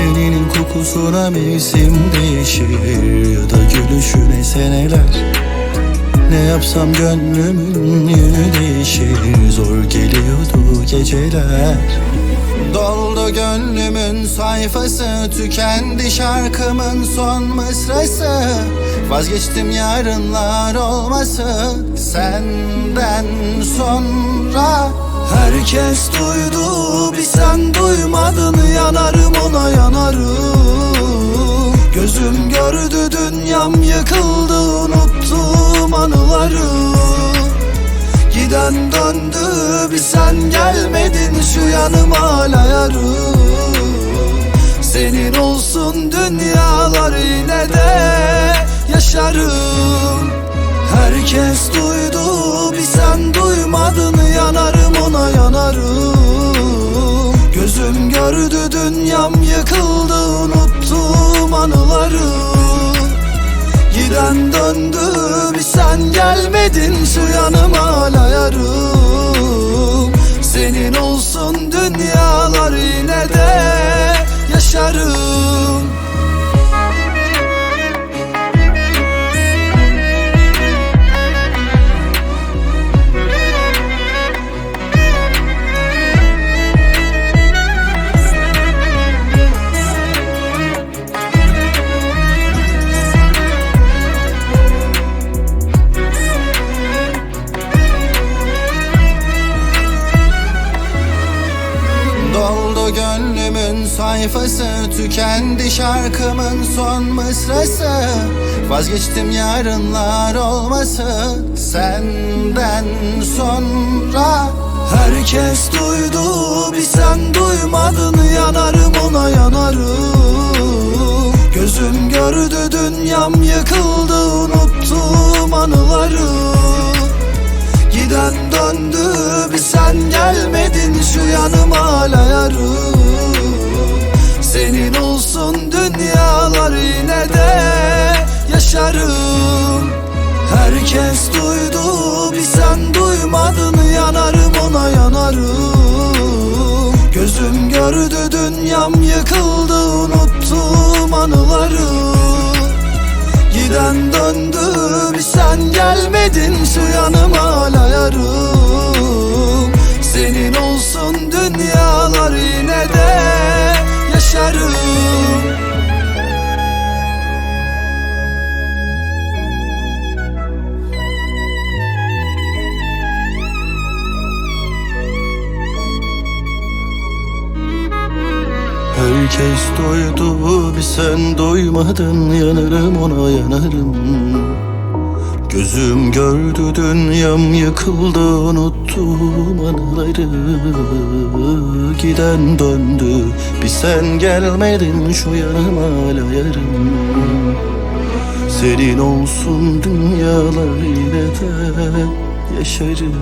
Teninin kokusuna mevsim değişir Ya da gülüşüne seneler. Ne yapsam gönlümün yönü değişir Zor geliyordu geceler. Doldu gönlümün sayfası Tükendi şarkımın son mısrası. Vazgeçtim yarınlar olması Senden sonra Herkes duydu bir sen duymadın Yanarım ona yanarım. Gözüm gördü dünyam yıkıldı Unuttum anıları. Giden döndü bir sen gelmedin Şu yanıma hala yarım. Senin olsun dünyalar yine ona yanarım Gözüm gördü dünyam yıkıldı Unuttum anıları Giden döndü bir sen gelmedin Şu yanıma hala yarım Gönlümün sayfası Tükendi şarkımın son mısrası. Vazgeçtim yarınlar olması Senden sonra. Herkes duydu bir sen duymadın Yanarım ona yanarım. Gözüm gördü dünyam yıkıldı Unuttum anıları. Giden döndü Şu yanıma hala yarım. Senin olsun dünyalar yine de yaşarım. Herkes duydu bir sen duymadın Yanarım ona yanarım. Gözüm gördü dünyam yıkıldı Unuttum anıları. Giden döndü bir sen gelmedin Şu yanıma hala yarım Herkes doydu bir sen doymadın Yanarım ona yanarım. Gözüm gördü dünyam yıkıldı Unuttum anıları. Giden döndü bir sen gelmedin Şu yanıma hala yarım. Senin olsun dünyalar yine de yaşarım